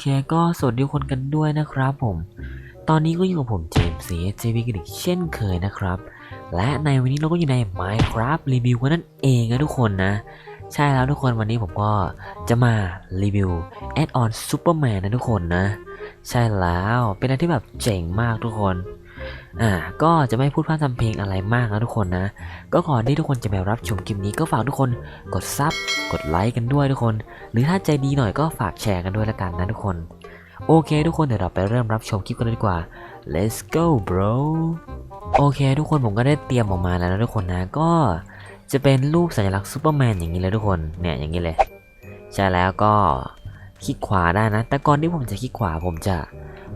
เคก็สวัสดีทุกคนกันด้วยนะครับผม ตอนนี้ก็อยู่กับผมเจมส์ซีเจวีกันอีกเช่นเคยนะครับ และในวันนี้เราก็อยู่ใน Minecraft รีวิวกันนั่นเองนะทุกคนนะ ใช่แล้วทุกคนวันนี้ผมก็จะมารีวิวแอดออนซูเปอร์แมนนะทุกคนนะ ใช่แล้วเป็นอะไรที่แบบเจ๋งมากทุกคน อ่าก็จะไม่พูดพร่ำทำเพลงอะไรมากนะทุกคนนะ ก็ก่อนที่ทุกคนจะไปรับชมคลิปนี้ก็ฝากทุกคนกดซับกดไลค์กันด้วยทุกคน หรือถ้าใจดีหน่อยก็ฝากแชร์กันด้วยละกันนะทุกคน โอเค ทุกคนเดี๋ยวเราไปเริ่มรับชมคลิปกันเลยดีกว่า let's go bro โอเค ทุกคนผมก็ได้เตรียมออกมาแล้วนะทุกคนนะก็จะเป็นรูปสัญลักษณ์ซูเปอร์แมนอย่างนี้เลยทุกคนเนี่ยอย่างนี้เลย ใช่แล้วก็ คลิกขวาได้นะ แต่ก่อนที่ผมจะคลิกขวาผมจะ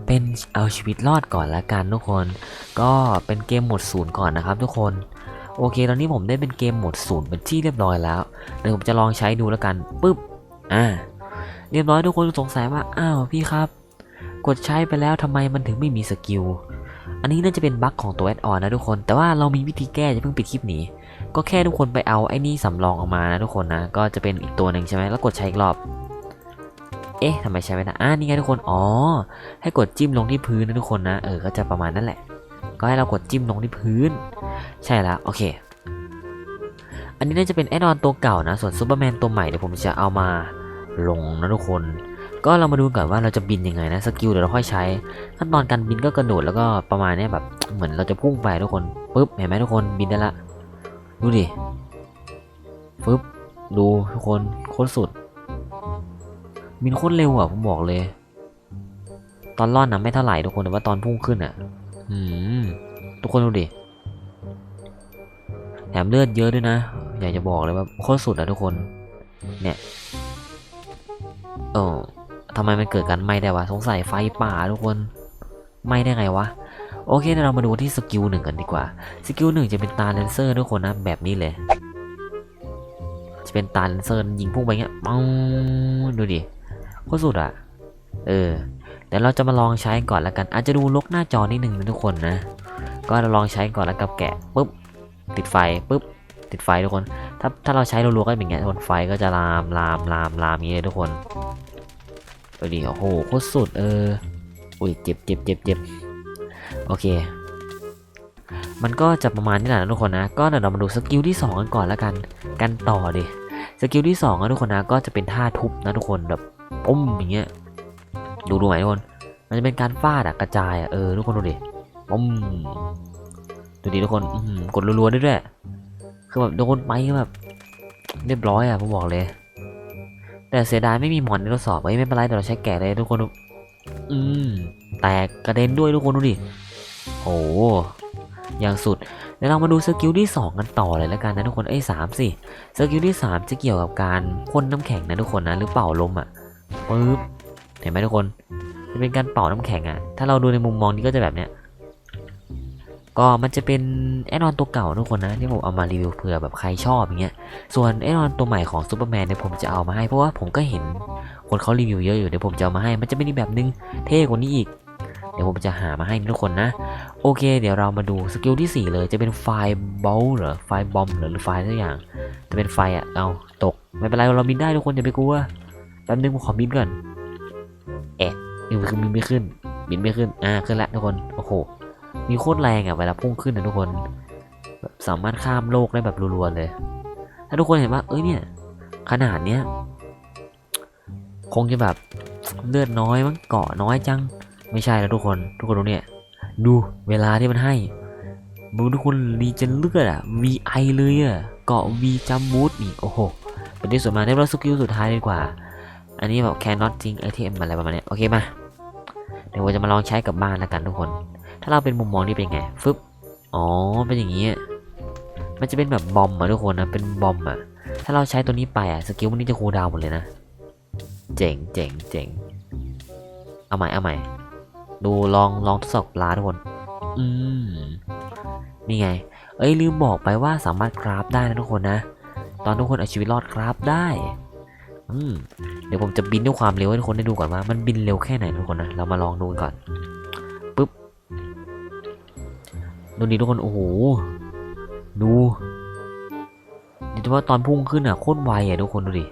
เป็นเอาชีวิตรอดก่อนละกันทุกคน ก็เป็นเกมหมดศูนย์ก่อนนะครับทุกคนโอเค ตอนนี้ผมได้เป็นเกมหมดศูนย์เป็นที่เรียบร้อยแล้วเดี๋ยวผมจะลองใช้ดูแล้วกันปึ๊บอ่าเรียบร้อยทุกคนสงสัยว่าอ้าวพี่ครับ กดใช้ไปแล้วทำไมมันถึงไม่มีสกิลอันนี้น่าจะเป็นบั๊กของตัวแอดออนนะทุกคนแต่ว่าเรามีวิธีแก้จะเพิ่งปิดคลิปนี้ ก็แค่ทุกคนไปเอาไอ้นี่สำรองออกมานะทุกคนนะก็จะเป็นอีกตัวหนึ่งใช่ไหมแล้วกดใช้อีกรอบ เอ๊ะทำไมใช้ไม่ได้อ่านี่ไงทุกคน อ๋อ ให้กดจิ้มลงที่พื้นนะทุกคนนะ เออ ก็จะประมาณนั้นแหละ ก็ให้เรากดจิ้มลงที่พื้น ใช่แล้ว โอเค อันนี้น่าจะเป็นแอดออนตัวเก่านะ ส่วนซูเปอร์แมนตัวใหม่เดี๋ยวผมจะเอามาลงนะทุกคน ก็เรามาดูกันว่าเราจะบินยังไงนะ สกิลเดี๋ยวเราค่อยใช้ ขั้นตอนการบินก็กระโดดแล้วก็ประมาณนี้แบบเหมือนเราจะพุ่งไปทุกคน ปึ๊บ เห็นไหมทุกคน บินได้ละ ดูดิ ปึ๊บ ดูทุกคน โคตรสุด บินโคตรเร็วอะผมบอกเลย ตอนล่อนนะไม่เท่าไหร่ทุกคนแต่ว่าตอนพุ่งขึ้นอะอืมทุกคนดูดิแถมเลือดเยอะด้วยนะ อยากจะบอกเลยว่าโคตรสุดอะทุกคน เนี่ยเออทำไมมันเกิดการไหม้ได้วะสงสัยไฟป่าทุกคนไหม้ได้ไงวะโอเคเดี๋ยวเรามาดูที่สกิลหนึ่งกันดีกว่า สกิลหนึ่งจะเป็นตาเลนเซอร์ทุกคนนะแบบนี้เลย จะเป็นตาเลนเซอร์ยิงพุ่งไปเงี้ยปังดูดิ โคตรสุดอะเออเดี๋ยวเราจะมาลองใช้ก่อนละกัน อาจจะดูลกหน้าจอนิดนึงนะทุกคนนะ ก็เราลองใช้ก่อนแล้วกับแกะปุ๊บติดไฟปุ๊บติดไฟทุกคน ถ้าถ้าเราใช้รัวๆก็เป็นอย่างเงี้ยทุกคนไฟก็จะลามลามลามลามอย่างเงี้ยทุกคนดูดิโอ้โหโคตรสุดเอออุ้ยเจ็บเจ็บเจ็บเจ็บโอเค มันก็จะประมาณนี้แหละนะทุกคนนะ ก็เดี๋ยวเรามาดูสกิลที่2กันก่อนแล้วกัน กันต่อดิสกิลที่2นะทุกคนนะก็จะเป็นท่าทุบนะทุกคนแบบ ปุ้มอย่างเงี้ยดูดูไหมทุกคนมันจะเป็นการฟาดอะกระจายอะเออทุกคนดูดิปุ้มดูดิทุกคนกดรัวๆด้วยด้วยคือแบบโดนไปแบบเรียบร้อยอะผมบอกเลย แต่เสียดายไม่มีหมอนในทดสอบไว้ยไม่เป็นไรเดี๋ยวเราใช้แกะเลยทุกคนอืมแตกกระเด็นด้วยทุกคนดูดิโหอย่างสุดเดี๋ยวเรามาดูสกิลที่ 2 กันต่อเลยแล้วกันนะทุกคนเอ้ยสามสิสกิลที่ 3 จะเกี่ยวกับการพ่นน้ำแข็งนะทุกคนนะหรือเป่าลมอะ ปึ๊บเห็นไหมทุกคนจะเป็นการเป่าน้ำแข็งอะถ้าเราดูในมุมมองนี้ก็จะแบบเนี้ยก็มันจะเป็นแอนนอนตัวเก่าทุกคนนะที่ผมเอามารีวิวเผื่อแบบใครชอบอย่างเงี้ยส่วนแอนนอนตัวใหม่ของซูเปอร์แมนเนี่ยผมจะเอามาให้เพราะว่าผมก็เห็นคนเขารีวิวเยอะอยู่เดี๋ยวผมจะเอามาให้ มันจะเป็นอีแบบนึงเท่กว่านี้อีก เดี๋ยวผมจะหามาให้ทุกคนนะ โอเค เดี๋ยวเรามาดูสกิลที่ 4 เลยจะเป็นไฟบอลหรือไฟบอมหรือไฟสักอย่าง จะเป็นไฟอะเอาตกไม่เป็นไรเราบินได้ทุกคนอย่าไปกลัว ป๊บนึงผมขอบินก่อนเอ๊ะนี่คือบินไม่ขึ้น บินไม่ขึ้น อ่าขึ้นละทุกคน โอ้โห มีโคตรแรงอะเวลาพุ่งขึ้นนะทุกคนแบบสามารถข้ามโลกได้แบบรัวๆเลย ถ้าทุกคนเห็นว่าเอ้ยเนี่ย ขนาดเนี้ย คงจะแบบเลือดน้อยมั้งเกาะน้อยจัง ไม่ใช่แล้วทุกคน ทุกคนดูเนี่ย ดูเวลาที่มันให้ดูทุกคนรีเจนเลือดอะ VI เลยอะเกาะ V จัมบูทอีกโอ้โห เป็นที่สุดมาได้เราสกิลสุดท้ายดีกว่า อันนี้แบบ cannot จริง ATM อะไรประมาณเนี้ยโอเคมา เดี๋ยวผมจะมาลองใช้กับบ้านแล้วกันทุกคน ถ้าเราเป็นมุมมองนี่เป็นไงฟึบอ๋อเป็นอย่างนี้มันจะเป็นแบบบอมอะทุกคนนะเป็นบอมอะถ้าเราใช้ตัวนี้ไปอะสกิลมันนี้จะคูลดาวหมดเลยนะ เจ๋งเจ๋งเจ๋งเอาใหม่เอาใหม่ดูลองลองทดสอบปลาทุกคน อืมนี่ไง เอ้ยลืมบอกไปว่าสามารถคราฟได้นะทุกคนนะ ตอนทุกคนเอาชีวิตรอดคราฟได้ อืมเดี๋ยวผมจะบินด้วยความเร็วให้ทุกคนได้ดูก่อนว่า มันบินเร็วแค่ไหนทุกคนนะ เรามาลองดูกันก่อนปึ๊บดูดิทุกคน โอ้โห ดูดี๋ยวว่าตอนพุ่งขึ้นอะโคตรไวอะทุกคนดูดิ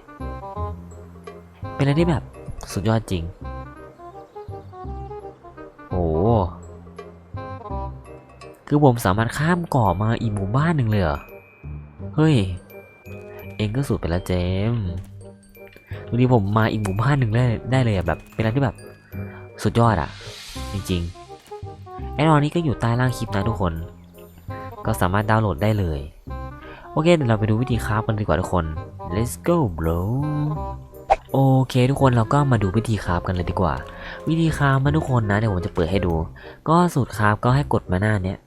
เป็นอะไรที่แบบสุดยอดจริง โอ้คือผมสามารถข้ามเกาะมาอีกหมู่บ้านหนึ่งเลยเหรอ เฮ้ย เองก็สุดไปแล้วเจม ส์ดูดิผมมาอีกหมู่บ้านหนึ่งได้ได้เลยอะแบบเป็นอะไรที่แบบสุดยอดอะจริงๆไอ้นอนนี้ก็อยู่ใต้ล่างคลิปนะทุกคน ก็สามารถดาวน์โหลดได้เลย โอเคเดี๋ยวเราไปดูวิธีคราฟกันดีกว่าทุกคน let's go bro โอเค ทุกคนเราก็มาดูวิธีคราฟกันเลยดีกว่า วิธีคราฟมาทุกคนนะเดี๋ยวผมจะเปิดให้ดู ก็สูตรคราฟก็ให้กดมาหน้าเนี้ย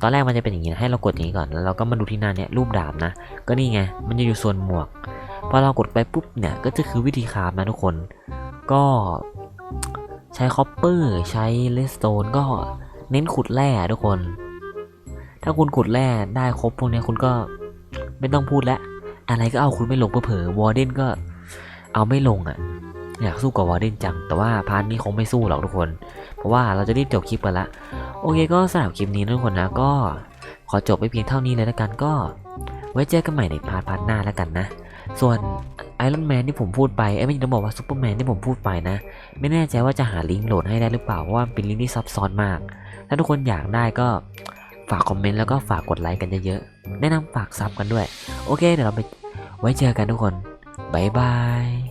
ตอนแรกมันจะเป็นอย่างนี้นะให้เรากดอย่างนี้ก่อนแล้วเราก็มาดูที่หน้าเนี้ยรูปดาบนะ ก็นี่ไงมันจะอยู่ส่วนหมวก พอเรากดไปปุ๊บเนี่ยก็จะคือวิธีคาฟนะทุกคน ก็ใช้คอปเปอร์ใช้เลสโตนก็เน้นขุดแร่ทุกคน ถ้าคุณขุดแร่ได้ครบพวกนี้คุณก็ไม่ต้องพูดแล้วอะไรก็เอาคุณไม่ลงเผลอๆวอร์เดนก็เอาไม่ลงอะอยากสู้กับวอร์เดนจัง แต่ว่าพาร์ทนี้คงไม่สู้หรอกทุกคน เพราะว่าเราจะรีบจบคลิปกันละ โอเคก็สำหรับคลิปนี้ทุกคนนะก็ขอจบไปเพียงเท่านี้เลยแล้วกันก็ ไว้เจอกันใหม่ในพาร์ทพาร์ทหน้าแล้วกันนะ ส่วนไอรอนแมนที่ผมพูดไปไอ้ไม่ต้องบอกว่าซูเปอร์แมนที่ผมพูดไปนะ ไม่แน่ใจว่าจะหาลิงก์โหลดให้ได้หรือเปล่า เพราะว่าเป็นลิงก์ที่ซับซ้อนมาก ถ้าทุกคนอยากได้ก็ฝากคอมเมนต์แล้วก็ฝากกดไลค์กันเยอะๆ แนะนำฝากซับกันด้วย โอเค เดี๋ยวเราไปไว้เจอกันทุกคน บ๊ายบาย